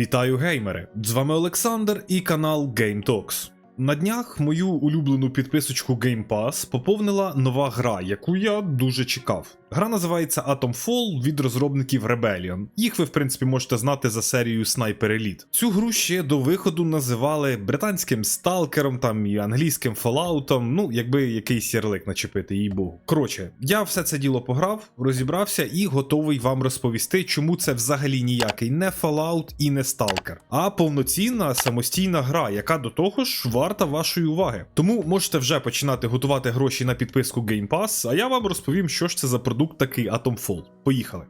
Вітаю геймери! З вами Олександр і канал Game Talks. На днях мою улюблену підписочку Game Pass поповнила нова гра, яку я дуже чекав. Гра називається Atomfall від розробників Rebellion. Їх ви, в принципі, можете знати за серією Sniper Elite. Цю гру ще до виходу називали британським сталкером там і англійським Fallout, ну якби якийсь ярлик начепити, їй богу. Коротше, я все це діло пограв, розібрався і готовий вам розповісти, чому це взагалі ніякий не Fallout і не Stalker, а повноцінна самостійна гра, яка до того ж варта вашої уваги. Тому можете вже починати готувати гроші на підписку Game Pass, а я вам розповім, що ж це за продукт такий Atomfall. Поїхали.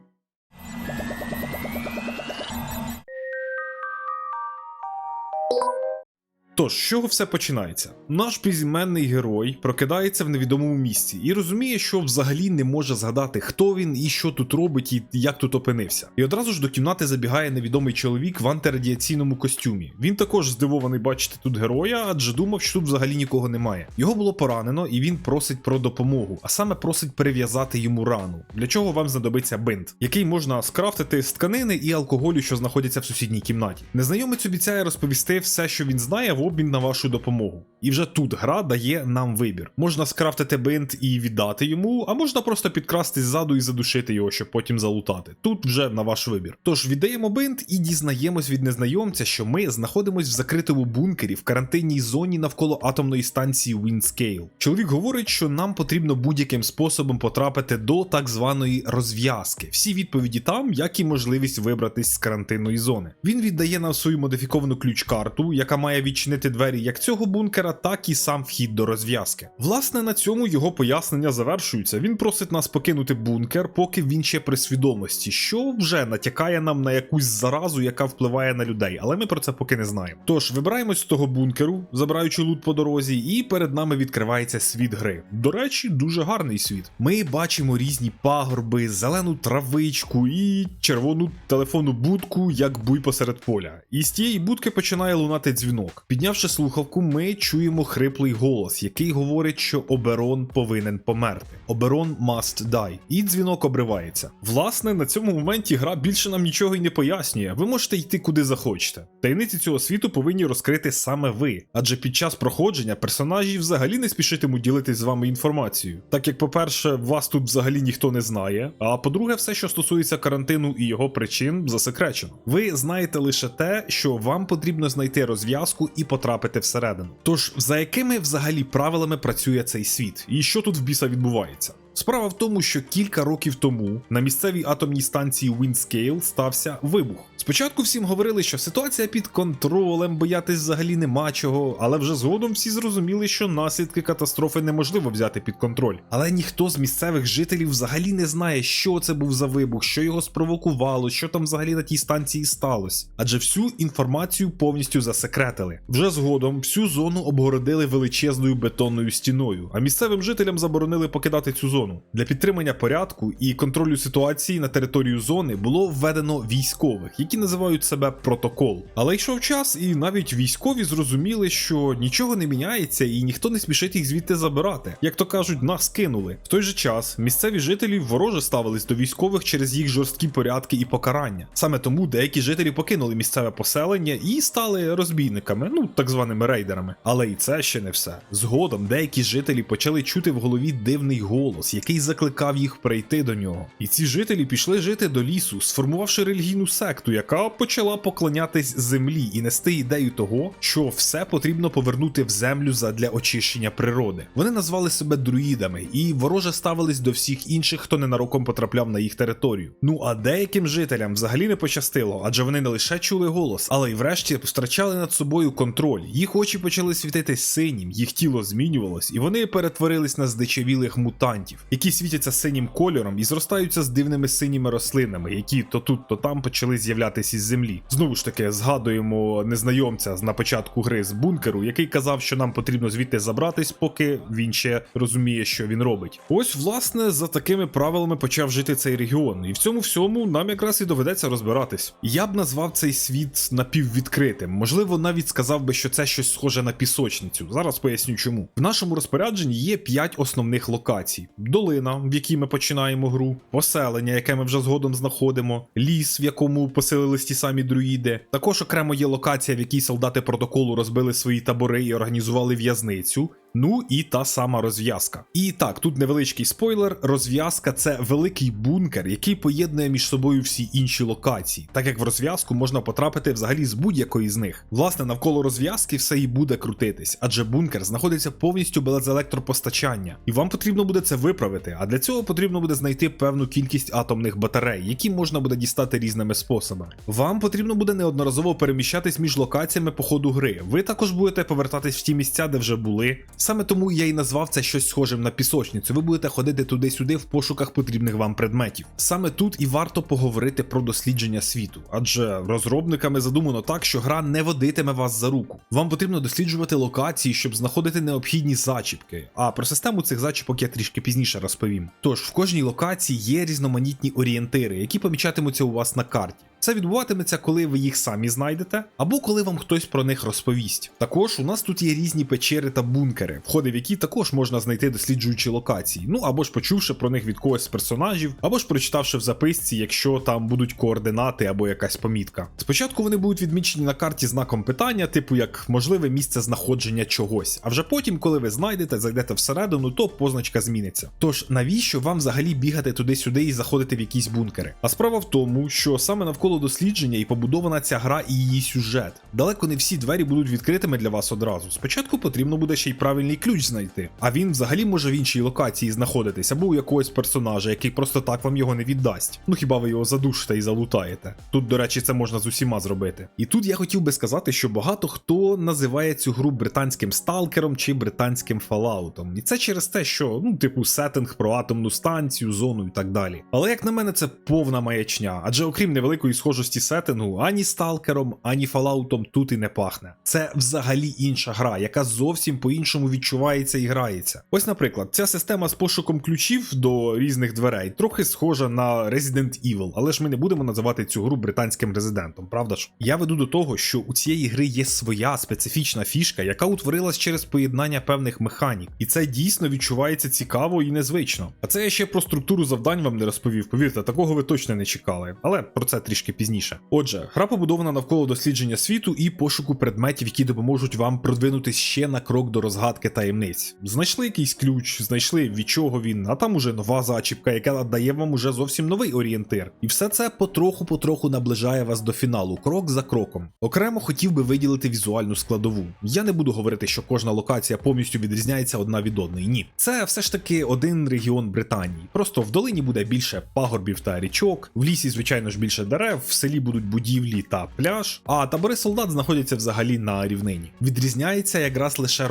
Тож, з чого все починається? Наш безіменний герой прокидається в невідомому місці і розуміє, що взагалі не може згадати, хто він і що тут робить, і як тут опинився. І одразу ж до кімнати забігає невідомий чоловік в антирадіаційному костюмі. Він також здивований бачити тут героя, адже думав, що тут взагалі нікого немає. Його було поранено, і він просить про допомогу, а саме просить перев'язати йому рану. Для чого вам знадобиться бинт, який можна скрафтити з тканини і алкоголю, що знаходяться в сусідній кімнаті. Незнайомець обіцяє розповісти все, що він знає, обмін на вашу допомогу. І вже тут гра дає нам вибір. Можна скрафтити бинт і віддати йому, а можна просто підкрасти ззаду і задушити його, щоб потім залутати. Тут вже на ваш вибір. Тож віддаємо бинт і дізнаємось від незнайомця, що ми знаходимось в закритому бункері в карантинній зоні навколо атомної станції Windscale. Чоловік говорить, що нам потрібно будь-яким способом потрапити до так званої розв'язки. Всі відповіді там, як і можливість вибратись з карантинної зони. Він віддає нам свою модифіковану ключ-карту, яка має відчинити двері як цього бункера, так і сам вхід до розв'язки. Власне, на цьому його пояснення завершуються. Він просить нас покинути бункер, поки він ще при свідомості, що вже натякає нам на якусь заразу, яка впливає на людей, але ми про це поки не знаємо. Тож вибираємось з того бункеру, забираючи лут по дорозі, і перед нами відкривається світ гри. До речі, дуже гарний світ. Ми бачимо різні пагорби, зелену травичку і червону телефонну будку, як буй посеред поля. І з тієї будки починає лунати дзвінок. Піднявши слухавку, ми чуємо хриплий голос, який говорить, що Оберон повинен померти. Оберон must die. І дзвінок обривається. Власне, на цьому моменті гра більше нам нічого й не пояснює. Ви можете йти куди захочете. Таємниці цього світу повинні розкрити саме ви, адже під час проходження персонажі взагалі не спішитимуть ділитись з вами інформацією. Так як, по-перше, вас тут взагалі ніхто не знає. А по-друге, все, що стосується карантину і його причин, засекречено. Ви знаєте лише те, що вам потрібно знайти розв'язку і потрапити всередину. Тож, за якими взагалі правилами працює цей світ, і що тут в біса відбувається? Справа в тому, що кілька років тому на місцевій атомній станції Windscale стався вибух. Спочатку всім говорили, що ситуація під контролем, боятись взагалі нема чого, але вже згодом всі зрозуміли, що наслідки катастрофи неможливо взяти під контроль. Але ніхто з місцевих жителів взагалі не знає, що це був за вибух, що його спровокувало, що там взагалі на тій станції сталося. Адже всю інформацію повністю засекретили. Вже згодом всю зону обгородили величезною бетонною стіною, а місцевим жителям заборонили покидати цю зону. Для підтримання порядку і контролю ситуації на територію зони було введено військових, які називають себе протокол. Але йшов час, і навіть військові зрозуміли, що нічого не міняється і ніхто не спішить їх звідти забирати. Як то кажуть, нас кинули. В той же час місцеві жителі вороже ставились до військових через їх жорсткі порядки і покарання. Саме тому деякі жителі покинули місцеве поселення і стали розбійниками, ну так званими рейдерами. Але і це ще не все. Згодом деякі жителі почали чути в голові дивний голос, який закликав їх прийти до нього. І ці жителі пішли жити до лісу, сформувавши релігійну секту, яка почала поклонятись землі і нести ідею того, що все потрібно повернути в землю задля очищення природи. Вони назвали себе друїдами і вороже ставились до всіх інших, хто ненароком потрапляв на їх територію. Ну а деяким жителям взагалі не пощастило, адже вони не лише чули голос, але й врешті втрачали над собою контроль. Їх очі почали світитись синім, їх тіло змінювалось, і вони перетворились на здичавілих мутантів, які світяться синім кольором і зростаються з дивними синіми рослинами, які то тут, то там почали з'являтися із землі. Знову ж таки, згадуємо незнайомця на початку гри з бункеру, який казав, що нам потрібно звідти забратись, поки він ще розуміє, що він робить. Ось, власне, за такими правилами почав жити цей регіон, і в цьому всьому нам якраз і доведеться розбиратись. Я б назвав цей світ напіввідкритим, можливо, навіть сказав би, що це щось схоже на пісочницю. Зараз поясню чому. В нашому розпорядженні є 5 основних локацій. Долина, в якій ми починаємо гру, поселення, яке ми вже згодом знаходимо, ліс, в якому поселились ті самі друїди. Також окремо є локація, в якій солдати протоколу розбили свої табори і організували в'язницю. Ну і та сама розв'язка. І так, тут невеличкий спойлер: розв'язка це великий бункер, який поєднує між собою всі інші локації, так як в розв'язку можна потрапити взагалі з будь-якої з них. Власне, навколо розв'язки все і буде крутитись, адже бункер знаходиться повністю без електропостачання, і вам потрібно буде це виправити. А для цього потрібно буде знайти певну кількість атомних батарей, які можна буде дістати різними способами. Вам потрібно буде неодноразово переміщатись між локаціями по ходу гри. Ви також будете повертатись в ті місця, де вже були. Саме тому я і назвав це щось схожим на пісочницю. Ви будете ходити туди-сюди в пошуках потрібних вам предметів. Саме тут і варто поговорити про дослідження світу, адже розробниками задумано так, що гра не водитиме вас за руку. Вам потрібно досліджувати локації, щоб знаходити необхідні зачіпки. А про систему цих зачіпок я трішки пізніше розповім. Тож в кожній локації є різноманітні орієнтири, які помічатимуться у вас на карті. Це відбуватиметься, коли ви їх самі знайдете, або коли вам хтось про них розповість. Також у нас тут є різні печери та бункери, входи в які також можна знайти досліджуючи локації, ну або ж почувши про них від когось з персонажів, або ж прочитавши в записці, якщо там будуть координати або якась помітка. Спочатку вони будуть відмічені на карті знаком питання, типу як можливе місце знаходження чогось. А вже потім, коли ви знайдете, зайдете всередину, то позначка зміниться. Тож навіщо вам взагалі бігати туди-сюди і заходити в якісь бункери? А справа в тому, що саме навколо дослідження і побудована ця гра і її сюжет. Далеко не всі двері будуть відкритими для вас одразу. Спочатку потрібно буде ще й правильний ключ знайти. А він взагалі може в іншій локації знаходитись або у якогось персонажа, який просто так вам його не віддасть. Ну хіба ви його задушите і залутаєте? Тут, до речі, це можна з усіма зробити. І тут я хотів би сказати, що багато хто називає цю гру британським сталкером чи британським фалаутом. І це через те, що ну, типу, сеттинг про атомну станцію, зону і так далі. Але як на мене, це повна маячня, адже окрім невеликої схожості сеттингу, ані сталкером, ані фалаутом тут і не пахне. Це взагалі інша гра, яка зовсім по-іншому відчувається і грається. Ось, наприклад, ця система з пошуком ключів до різних дверей трохи схожа на Resident Evil, але ж ми не будемо називати цю гру британським резидентом, правда ж? Я веду до того, що у цієї гри є своя специфічна фішка, яка утворилась через поєднання певних механік, і це дійсно відчувається цікаво і незвично. А це я ще про структуру завдань вам не розповів. Повірте, такого ви точно не чекали, але про це трішки пізніше. Отже, гра побудована навколо дослідження світу і пошуку предметів, які допоможуть вам продвинутись ще на крок до розгадки таємниць. Знайшли якийсь ключ, знайшли від чого він, а там уже нова зачіпка, яка дає вам уже зовсім новий орієнтир. І все це потроху-потроху наближає вас до фіналу, крок за кроком. Окремо хотів би виділити візуальну складову. Я не буду говорити, що кожна локація повністю відрізняється одна від одної. Ні, це все ж таки один регіон Британії. Просто в долині буде більше пагорбів та річок, в лісі, звичайно ж, більше дерев, в селі будуть будівлі та пляж, а табори солдат знаходяться взагалі на рівнині. Відрізняється якраз лише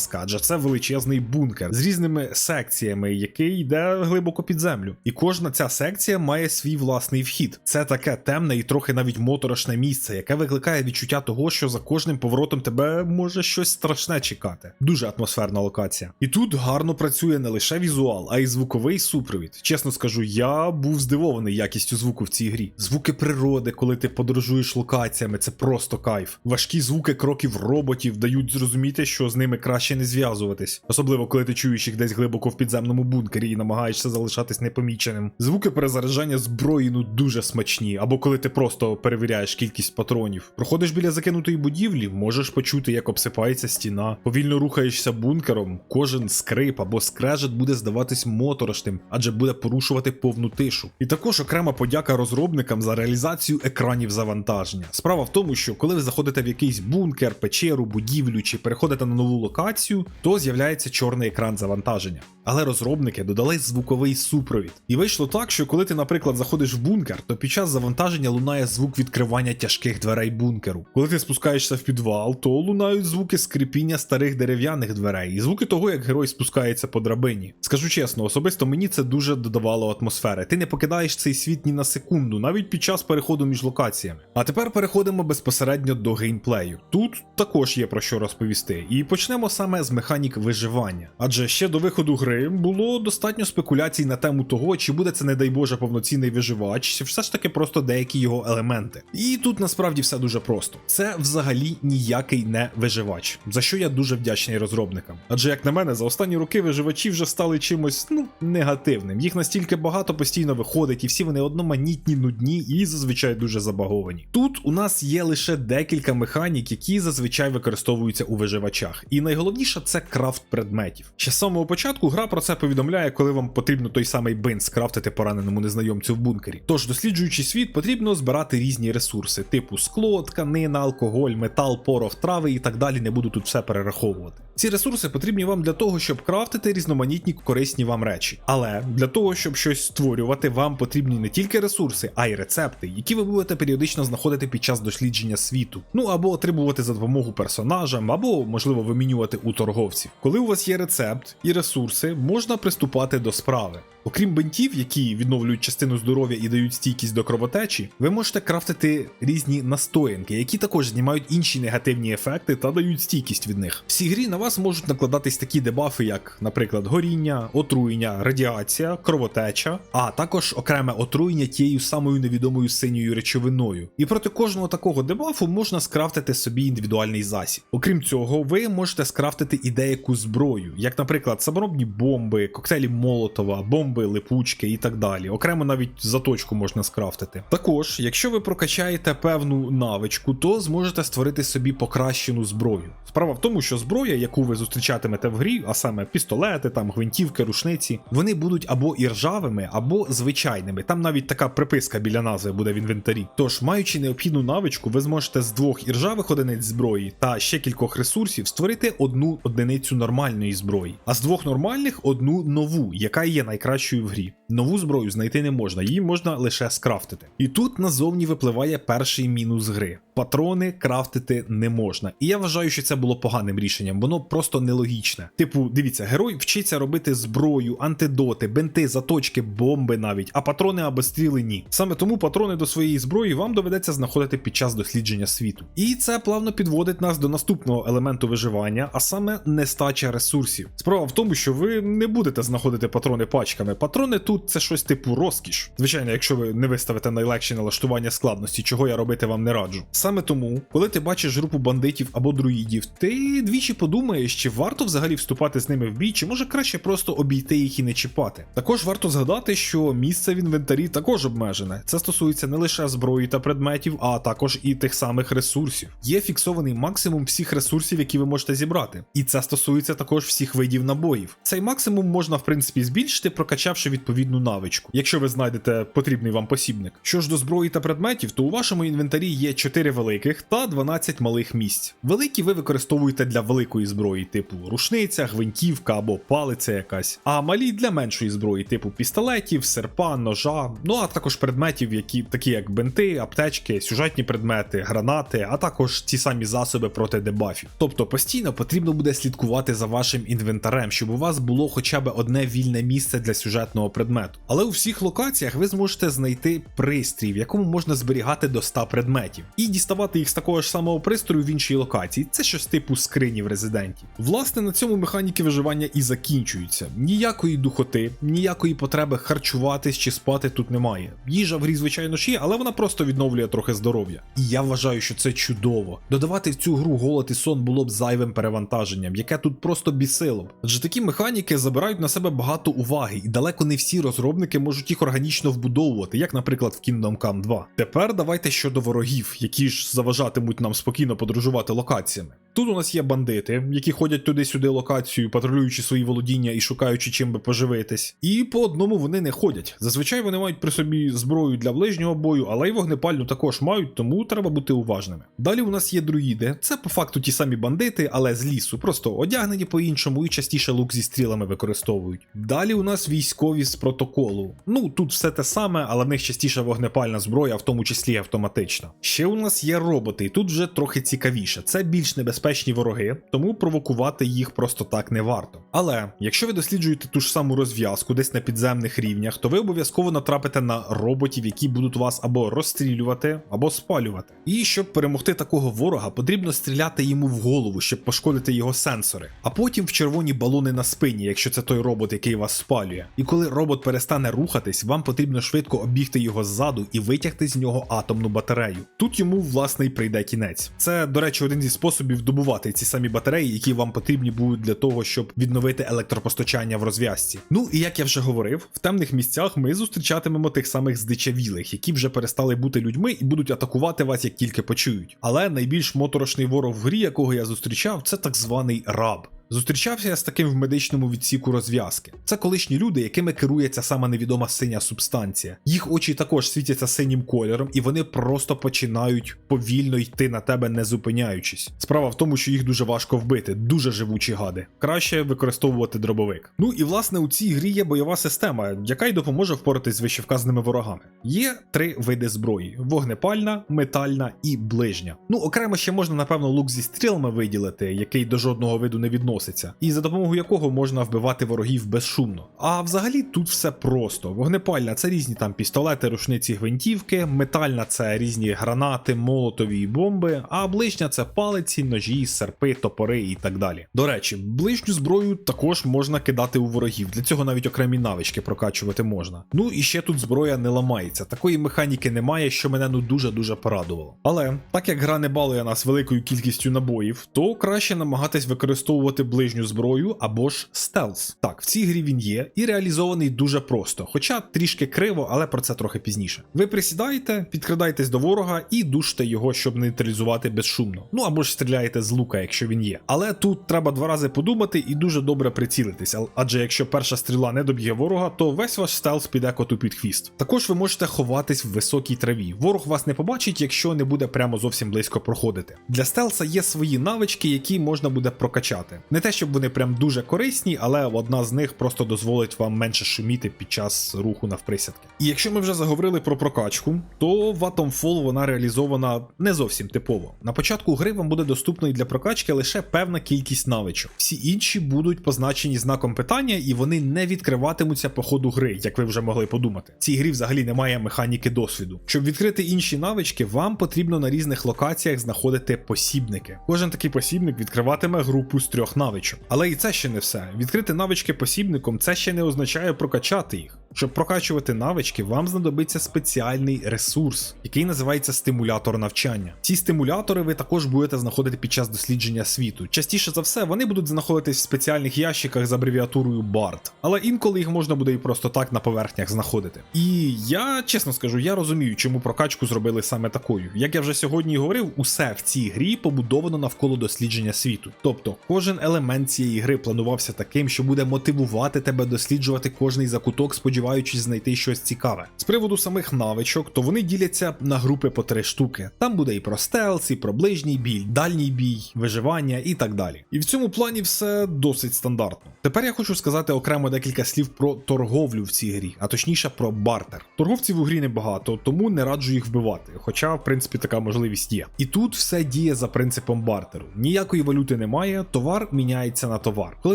розв'язка, адже це величезний бункер з різними секціями, який йде глибоко під землю. І кожна ця секція має свій власний вхід. Це таке темне і трохи навіть моторошне місце, яке викликає відчуття того, що за кожним поворотом тебе може щось страшне чекати. Дуже атмосферна локація. І тут гарно працює не лише візуал, а й звуковий супровід. Чесно скажу, я був здивований якістю звуку в цій грі. Звуки природи, коли ти подорожуєш локаціями, це просто кайф. Важкі звуки кроків роботів дають зрозуміти, що з ними краще не зв'язуватись, особливо коли ти чуєш їх десь глибоко в підземному бункері і намагаєшся залишатись непоміченим. Звуки перезаряджання зброї ну дуже смачні, або коли ти просто перевіряєш кількість патронів. Проходиш біля закинутої будівлі, можеш почути, як обсипається стіна. Повільно рухаєшся бункером, кожен скрип або скрежет буде здаватись моторошним, адже буде порушувати повну тишу. І також окрема подяка розробникам за реалізацію екранів завантаження. Справа в тому, що коли ви заходите в якийсь бункер, печеру, будівлю чи переходите на нову локацію, то з'являється чорний екран завантаження. Але розробники додали звуковий супровід. І вийшло так, що коли ти, наприклад, заходиш в бункер, то під час завантаження лунає звук відкривання тяжких дверей бункеру. Коли ти спускаєшся в підвал, то лунають звуки скрипіння старих дерев'яних дверей, і звуки того, як герой спускається по драбині. Скажу чесно, особисто мені це дуже додавало атмосфери. Ти не покидаєш цей світ ні на секунду, навіть під час переходу між локаціями. А тепер переходимо безпосередньо до геймплею. Тут також є про що розповісти. І почнемо саме з механік виживання. Адже ще до виходу гри було достатньо спекуляцій на тему того, чи буде це, не дай Боже, повноцінний виживач, чи все ж таки просто деякі його елементи. І тут насправді все дуже просто. Це взагалі ніякий не виживач, за що я дуже вдячний розробникам. Адже, як на мене, за останні роки виживачі вже стали чимось ну негативним. Їх настільки багато постійно виходить, і всі вони одноманітні, нудні і зазвичай дуже забаговані. Тут у нас є лише декілька механік, які зазвичай використовуються у виживачах. І найголовніше це крафт предметів. Ще з самого початку гра про це повідомляє, коли вам потрібно той самий бин скрафтити пораненому незнайомцю в бункері. Тож, досліджуючи світ, потрібно збирати різні ресурси, типу скло, тканина, алкоголь, метал, порох, трави і так далі. Не буду тут все перераховувати. Ці ресурси потрібні вам для того, щоб крафтити різноманітні корисні вам речі. Але для того, щоб щось створювати, вам потрібні не тільки ресурси, а й рецепти, які ви будете періодично знаходити під час дослідження світу. Ну або отримувати за допомогу персонажам, або можливо вимінювати у торговців. Коли у вас є рецепт і ресурси, можна приступати до справи. Окрім бинтів, які відновлюють частину здоров'я і дають стійкість до кровотечі, ви можете крафтити різні настоянки, які також знімають інші негативні ефекти та дають стійкість від них. В цій грі на вас можуть накладатись такі дебафи, як, наприклад, горіння, отруєння, радіація, кровотеча, а також окреме отруєння тією самою невідомою синьою речовиною. І проти кожного такого дебафу можна скрафтити собі індивідуальний засіб. Окрім цього, ви можете скрафтити і деяку зброю, як, наприклад, саморобні бомби, коктейлі Молотова, бомби, липучки і так далі. Окремо навіть заточку можна скрафтити. Також, якщо ви прокачаєте певну навичку, то зможете створити собі покращену зброю. Справа в тому, що зброя, яку ви зустрічатимете в грі, а саме пістолети, там гвинтівки, рушниці, вони будуть або іржавими, або звичайними. Там навіть така приписка біля назви буде в інвентарі. Тож, маючи необхідну навичку, ви зможете з двох іржавих одиниць зброї та ще кількох ресурсів створити одну одиницю нормальної зброї, а з двох нормальних одну нову, яка є найкращою в грі. Нову зброю знайти не можна, її можна лише скрафтити. І тут назовні випливає перший мінус гри. Патрони крафтити не можна. І я вважаю, що це було поганим рішенням, воно просто нелогічне. Типу, дивіться, герой вчиться робити зброю, антидоти, бенти, заточки, бомби навіть, а патрони або стріли ні. Саме тому патрони до своєї зброї вам доведеться знаходити під час дослідження світу. І це плавно підводить нас до наступного елементу виживання, а саме нестача ресурсів. Справа в тому, що ви не будете знаходити патрони пачками. Патрони тут це щось типу розкіш. Звичайно, якщо ви не виставите найлегші налаштування складності, чого я робити вам не раджу. Саме тому, коли ти бачиш групу бандитів або друїдів, ти двічі подумаєш, чи варто взагалі вступати з ними в бій, чи може краще просто обійти їх і не чіпати. Також варто згадати, що місце в інвентарі також обмежене. Це стосується не лише зброї та предметів, а також і тих самих ресурсів. Є фіксований максимум всіх ресурсів, які ви можете зібрати. І це стосується також всіх видів набоїв. Цей максимум можна, в принципі, збільшити, прокачавши відповідну навичку, якщо ви знайдете потрібний вам посібник. Що ж до зброї та предметів, то у вашому інвентарі є 4 великих та 12 малих місць. Великі ви використовуєте для великої зброї, типу рушниця, гвинтівка або палиця якась, а малі для меншої зброї, типу пістолетів, серпа, ножа, ну а також предметів, які такі як бенти, аптечки, сюжетні предмети, гранати, а також ті самі засоби проти дебафів. Тобто постійно потрібно буде слідкувати за вашим інвентарем, щоб у вас було хоча б одне вільне місце для сюжетного предмету. Але у всіх локаціях ви зможете знайти пристрій, в якому можна зберігати до 100 предметів, і діставати їх з такого ж самого пристрою в іншій локації. Це щось типу скрині в резиденті. Власне, на цьому механіки виживання і закінчуються. Ніякої духоти, ніякої потреби харчуватись чи спати тут немає. Їжа в грі, звичайно ж є, але вона просто відновлює трохи здоров'я. І я вважаю, що це чудово. Додавати в цю гру голод і сон було б зайвим перевантаженням, яке тут просто бісило. Адже такі механіки забирають на себе багато уваги, і далеко не всі розробники можуть їх органічно вбудовувати, як, наприклад, в Kingdom Come 2. Тепер давайте щодо ворогів, які ж заважатимуть нам спокійно подорожувати локаціями. Тут у нас є бандити, які ходять туди-сюди локацію, патрулюючи свої володіння і шукаючи чим би поживитись. І по одному вони не ходять. Зазвичай вони мають при собі зброю для ближнього бою, але й вогнепальну також мають, тому треба бути уважними. Далі у нас є друїди. Це по факту ті самі бандити, але з лісу, просто одягнені по-іншому і частіше лук зі стрілами використовують. Далі у нас військові з протоколу. Ну тут все те саме, але в них частіше вогнепальна зброя, в тому числі автоматична. Ще у нас є роботи, і тут вже трохи цікавіше. Це більш небезпечно небезпечні вороги, тому провокувати їх просто так не варто. Але якщо ви досліджуєте ту ж саму розв'язку десь на підземних рівнях, то ви обов'язково натрапите на роботів, які будуть вас або розстрілювати, або спалювати. І щоб перемогти такого ворога, потрібно стріляти йому в голову, щоб пошкодити його сенсори, а потім в червоні балони на спині, якщо це той робот, який вас спалює. І коли робот перестане рухатись, вам потрібно швидко обігти його ззаду і витягти з нього атомну батарею. Тут йому власне й прийде кінець. Це, до речі, один зі способів добувати ці самі батареї, які вам потрібні будуть для того, щоб відновити електропостачання в розв'язці. Ну і як я вже говорив, в темних місцях ми зустрічатимемо тих самих здичавілих, які вже перестали бути людьми і будуть атакувати вас як тільки почують. Але найбільш моторошний ворог в грі, якого я зустрічав, це так званий раб. Зустрічався я з таким в медичному відсіку розв'язки. Це колишні люди, якими керує ця сама невідома синя субстанція. Їх очі також світяться синім кольором, і вони просто починають повільно йти на тебе, не зупиняючись. Справа в тому, що їх дуже важко вбити, дуже живучі гади. Краще використовувати дробовик. Ну і власне у цій грі є бойова система, яка й допоможе впоратись з вищевказаними ворогами. Є три види зброї: вогнепальна, метальна і ближня. Ну окремо ще можна, напевно, лук зі стрілами виділити, який до жодного виду не відноситься і за допомогою якого можна вбивати ворогів безшумно. А взагалі тут все просто. Вогнепальна це різні там пістолети, рушниці, гвинтівки, метальна це різні гранати, молотові і бомби, а ближня це палиці, ножі, серпи, топори і так далі. До речі, ближню зброю також можна кидати у ворогів. Для цього навіть окремі навички прокачувати можна. Ну і ще тут зброя не ламається. Такої механіки немає, що мене ну дуже дуже порадувало. Але так як гра не балує нас великою кількістю набоїв, то краще намагатись використовувати ближню зброю або ж стелс. Так, в цій грі він є і реалізований дуже просто, хоча трішки криво, але про це трохи пізніше. Ви присідаєте, підкрадайтесь до ворога і душте його, щоб нейтралізувати безшумно. Ну або ж стріляєте з лука, якщо він є. Але тут треба два рази подумати і дуже добре прицілитись, адже якщо перша стріла не доб'є ворога, то весь ваш стелс піде коту під хвіст. Також ви можете ховатись в високій траві. Ворог вас не побачить, якщо не буде прямо зовсім близько проходити. Для стелса є свої навички, які можна буде прокачати. Не те, щоб вони прям дуже корисні, але одна з них просто дозволить вам менше шуміти під час руху навприсядки. І якщо ми вже заговорили про прокачку, то в Atomfall вона реалізована не зовсім типово. На початку гри вам буде доступною для прокачки лише певна кількість навичок. Всі інші будуть позначені знаком питання, і вони не відкриватимуться по ходу гри, як ви вже могли подумати. В цій грі взагалі немає механіки досвіду. Щоб відкрити інші навички, вам потрібно на різних локаціях знаходити посібники. Кожен такий посібник відкриватиме групу з трьох навичок. Але і це ще не все. Відкрити навички посібником це ще не означає прокачати їх. Щоб прокачувати навички, вам знадобиться спеціальний ресурс, який називається стимулятор навчання. Ці стимулятори ви також будете знаходити під час дослідження світу. Частіше за все, вони будуть знаходитись в спеціальних ящиках з абревіатурою BART, але інколи їх можна буде і просто так на поверхнях знаходити. І я чесно скажу, я розумію, чому прокачку зробили саме такою. Як я вже сьогодні говорив, усе в цій грі побудовано навколо дослідження світу. Тобто, кожен елемент цієї гри планувався таким, що буде мотивувати тебе досліджувати кожний закуток, сподіваючись знайти щось цікаве. З приводу самих навичок, то вони діляться на групи по три штуки. Там буде і про стелс, і про ближній бій, дальній бій, виживання і так далі. І в цьому плані все досить стандартно. Tепер я хочу сказати окремо декілька слів про торговлю в цій грі, а точніше про бартер. Торговців у грі небагато, тому не раджу їх вбивати, хоча, в принципі, така можливість є. І тут все діє за принципом бартеру. Ніякої валюти немає, товар міняється на товар. Коли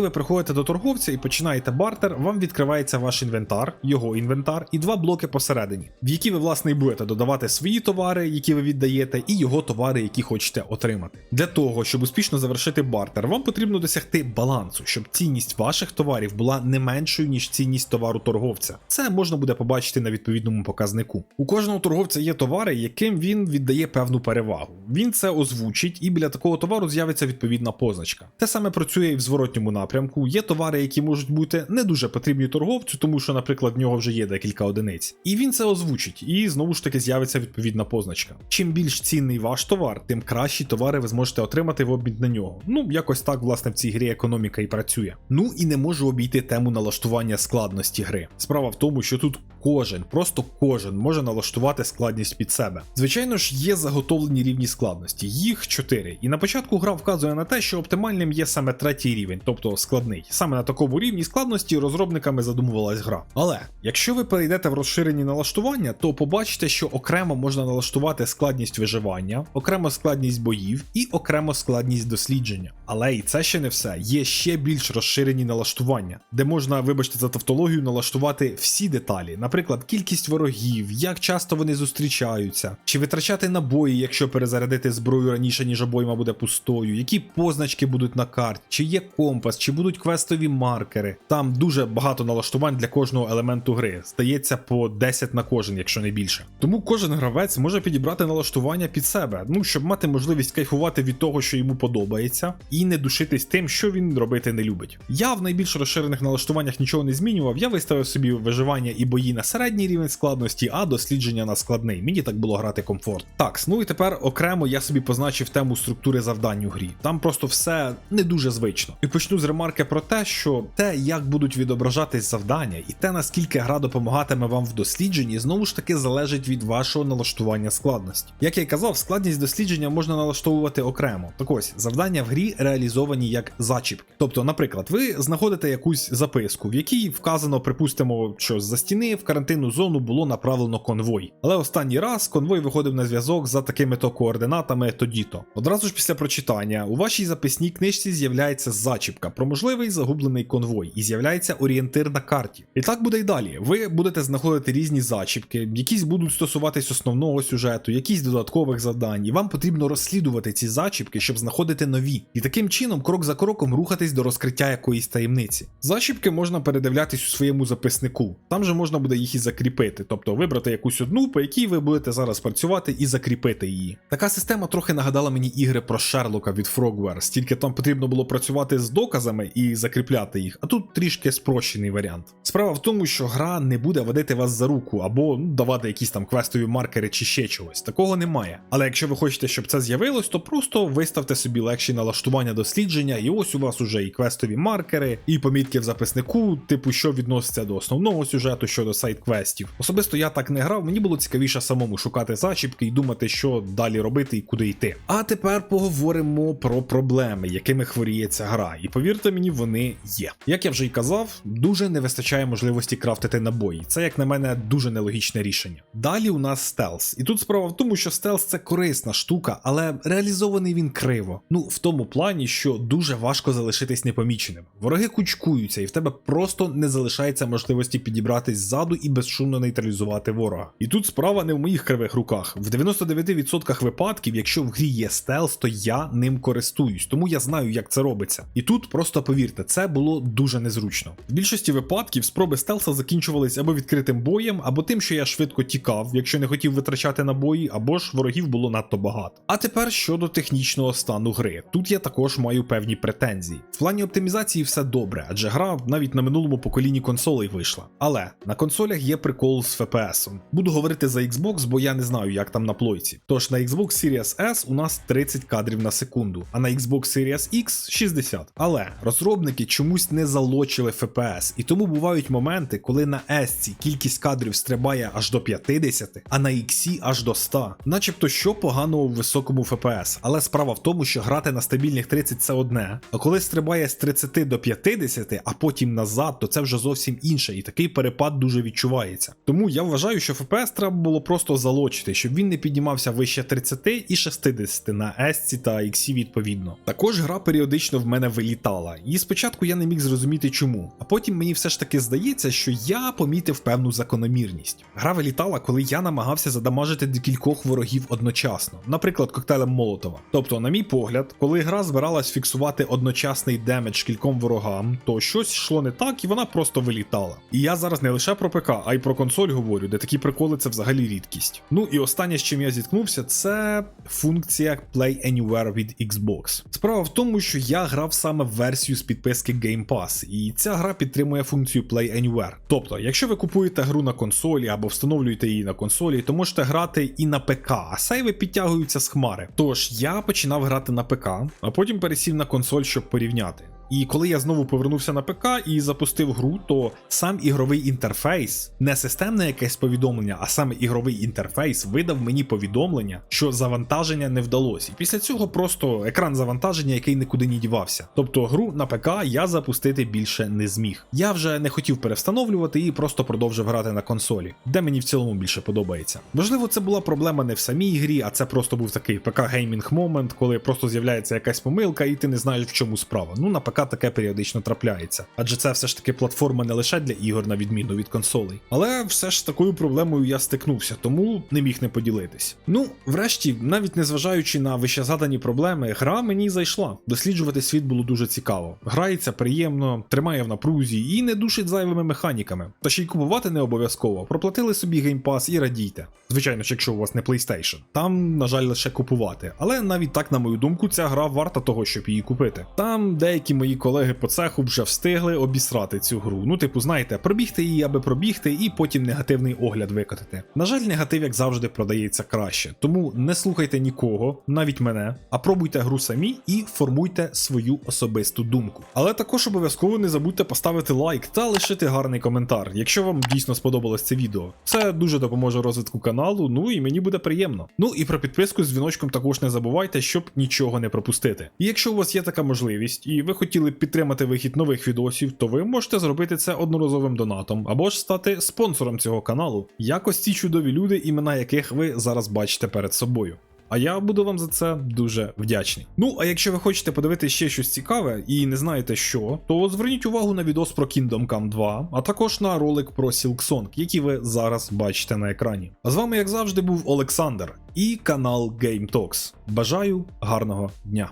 ви приходите до торговця і починаєте бартер, вам відкривається ваш інвентар, його інвентар і два блоки посередині, в які ви власне і будете додавати свої товари, які ви віддаєте, і його товари, які хочете отримати. Для того, щоб успішно завершити бартер, вам потрібно досягти балансу, щоб цінність ваших товарів була не меншою, ніж цінність товару торговця. Це можна буде побачити на відповідному показнику. У кожного торговця є товари, яким він віддає певну перевагу. Він це озвучить, і біля такого товару з'явиться відповідна позначка. Те саме працює і в зворотньому напрямку. Є товари, які можуть бути не дуже потрібні торговцю, тому що, наприклад, в нього вже є декілька одиниць. І він це озвучить, і знову ж таки з'явиться відповідна позначка. Чим більш цінний ваш товар, тим кращі товари ви зможете отримати в обмін на нього. Ну, якось так, власне, в цій грі економіка і працює. Ну і не можу обійти тему налаштування складності гри. Справа в тому, що тут кожен, просто кожен може налаштувати складність під себе. Звичайно ж, є заготовлені рівні складності, їх 4. І на початку гра вказує на те, що оптимальним є саме третій рівень, тобто складний. Саме на такому рівні складності розробниками задумувалась гра. Але якщо ви перейдете в розширені налаштування, то побачите, що окремо можна налаштувати складність виживання, окремо складність боїв і окремо складність дослідження. Але і це ще не все. Є ще більш розширені налаштування, де можна, вибачте за тавтологію, налаштувати всі деталі, наприклад, кількість ворогів, як часто вони зустрічаються, чи витрачати набої, якщо перезарядити зброю раніше, ніж обойма буде пустою, які позначки будуть на карті, чи є компас, чи будуть квестові маркери. Там дуже багато налаштувань для кожного елементу гри. Здається, по 10 на кожен, якщо не більше. Тому кожен гравець може підібрати налаштування під себе, ну щоб мати можливість кайфувати від того, що йому подобається, і не душитись тим, що він робити не любить. Я в найбільш розширених налаштуваннях нічого не змінював. Я виставив собі виживання і бої на середній рівень складності, а дослідження на складний. Мені так було грати комфорт. Так, ну і тепер окремо я собі позначив тему структури завдань у грі. Там просто все не дуже звично. І почну з ремарки про те, що те, як будуть відображатись завдання, і те, наскільки гра допомагатиме вам в дослідженні, знову ж таки залежить від вашого налаштування складності. Як я й казав, складність дослідження можна налаштовувати окремо. Так ось завдання в грі реалізовані як зачіпки. Тобто, наприклад, ви знаходите якусь записку, в якій вказано, припустимо, що з-за стіни в карантинну зону було направлено конвой. Але останній раз конвой виходив на зв'язок за такими то координатами тоді-то. Одразу ж після прочитання у вашій записній книжці з'являється зачіпка про можливий загублений конвой і з'являється орієнтир на карті. І так буде й далі. Ви будете знаходити різні зачіпки, якісь будуть стосуватись основного сюжету, якісь додаткових завдань, і вам потрібно розслідувати ці зачіпки, щоб знаходити нові. І таким чином, крок за кроком, рухатись до розкриття якоїсь таємниці. Зачіпки можна передивлятись у своєму записнику. Там же можна буде їх і закріпити, тобто вибрати якусь одну, по якій ви будете зараз працювати і закріпити її. Така система трохи нагадала мені ігри про Шерлока від Frogwares, тільки там потрібно було працювати з доказами і закріпляти їх, а тут трішки спрощений варіант. Справа в тому, що гра не буде водити вас за руку або ну, давати якісь там квестові маркери чи ще чогось. Такого немає. Але якщо ви хочете, щоб це з'явилось, то просто виставте собі легші налаштування дослідження, і ось у вас уже і квестові маркери, і помітки в записнику, типу, що відноситься до основного сюжету, що до сайт-квестів. Особисто я так не грав, мені було цікавіше самому шукати зачіпки і думати, що далі робити і куди йти. А тепер поговоримо про проблеми, якими хворіє ця гра. І повірте мені, вони є. Як я вже й казав, дуже не вистачає можливості крафтити набої. Це, як на мене, дуже нелогічне рішення. Далі у нас стелс. І тут справа в тому, що стелс це корисна штука, але реалізований він криво. Ну, в тому плані, що дуже важко залишитись непоміченим. Вороги кучкуються, і в тебе просто не залишається можливості підібратись ззаду і безшумно нейтралізувати ворога. І тут справа не в моїх кривих руках. В 99% випадків, якщо в грі є стелс, то я ним користуюсь, тому я знаю, як це робиться. І тут просто повірте, це було дуже незручно. В більшості випадків спроби стелса закінчувались або відкритим боєм, або тим, що я швидко тікав, якщо не хотів витрачати набої, або ж ворогів було надто багато. А тепер щодо технічного стану гри. Тут я також маю певні претензії. В плані оптимізації все добре, адже гра навіть на минулому поколінні консолей вийшла. Але на консолях є прикол з FPS. Буду говорити за Xbox, бо я не знаю, як там на плойці. Тож на Xbox Series S у нас 30 кадрів на секунду, а на Xbox Series X 60. Але розробники чомусь не залочили FPS, і тому бувають моменти, коли на S кількість кадрів стрибає аж до 50, а на X аж до 100. Начебто що поганого у високому FPS, але справа в тому, що грати на стабільних 30 це одне, а коли стрибає з 30 до 50, а потім назад, то це вже зовсім інше, і такий перепад дуже відчувається. Тому я вважаю, що FPS треба було просто залочити, щоб він не піднімався вище 30 і 60 на S та X відповідно. Також гра періодично в мене вилітала, і спочатку я не міг зрозуміти чому, а потім мені все ж таки здається, що я помітив певну закономірність. Гра вилітала, коли я намагався задамажити декількох ворогів одночасно, наприклад, коктейлем Молотова. Тобто, на мій погляд, коли гра збиралась фіксувати одночасний демедж кільком ворогам, то щось йшло не так і вона просто вилітала. І я зараз не лише про ПК, а й про консоль говорю, де такі приколи це взагалі рідкість. Ну і останнє, з чим я зіткнувся, це функція Play Anywhere від Xbox. Справа в тому, що я грав саме версію з підписки Game Pass, і ця гра підтримує функцію Play Anywhere. Тобто, якщо ви купуєте гру на консолі або встановлюєте її на консолі, то можете грати і на ПК, а сейви підтягуються з хмари. Тож я починав грати на ПК, а потім пересів на консоль, щоб порівняти. І коли я знову повернувся на ПК і запустив гру, то сам ігровий інтерфейс, не системне якесь повідомлення, а саме ігровий інтерфейс видав мені повідомлення, що завантаження не вдалося. І після цього просто екран завантаження, який нікуди не дівався. Тобто гру на ПК я запустити більше не зміг. Я вже не хотів перевстановлювати і просто продовжив грати на консолі, де мені в цілому більше подобається. Можливо, це була проблема не в самій грі, а це просто був такий ПК геймінг момент, коли просто з'являється якась помилка, і ти не знаєш в чому справа. Ну на ПК таке періодично трапляється. Адже це все ж таки платформа не лише для ігор, на відміну від консолей. Але все ж з такою проблемою я стикнувся, тому не міг не поділитись. Ну, врешті, навіть незважаючи на вищезгадані проблеми, гра мені зайшла. Досліджувати світ було дуже цікаво. Грається приємно, тримає в напрузі і не душить зайвими механіками. Та ще й купувати не обов'язково. Проплатили собі геймпас і радійте. Звичайно ж, якщо у вас не PlayStation. Там, на жаль, лише купувати. Але навіть так, на мою думку, ця гра варта того, щоб її купити. Там деякі мої колеги по цеху вже встигли обісрати цю гру. Ну, типу, знаєте, пробігти її, аби пробігти, і потім негативний огляд викотити. На жаль, негатив, як завжди, продається краще. Тому не слухайте нікого, навіть мене, а пробуйте гру самі і формуйте свою особисту думку. Але також обов'язково не забудьте поставити лайк та лишити гарний коментар, якщо вам дійсно сподобалось це відео. Це дуже допоможе розвитку каналу, ну і мені буде приємно. Ну і про підписку з дзвіночком також не забувайте, щоб нічого не пропустити. І якщо у вас є така можливість, і ви хотіли б підтримати вихід нових відосів, то ви можете зробити це одноразовим донатом або ж стати спонсором цього каналу. Якось ці чудові люди, імена яких ви зараз бачите перед собою. А я буду вам за це дуже вдячний. Ну а якщо ви хочете подивитися ще щось цікаве і не знаєте що, то зверніть увагу на відос про Kingdom Come 2, а також на ролик про Silksong, який ви зараз бачите на екрані. А з вами, як завжди, був Олександр і канал Game Talks. Бажаю гарного дня!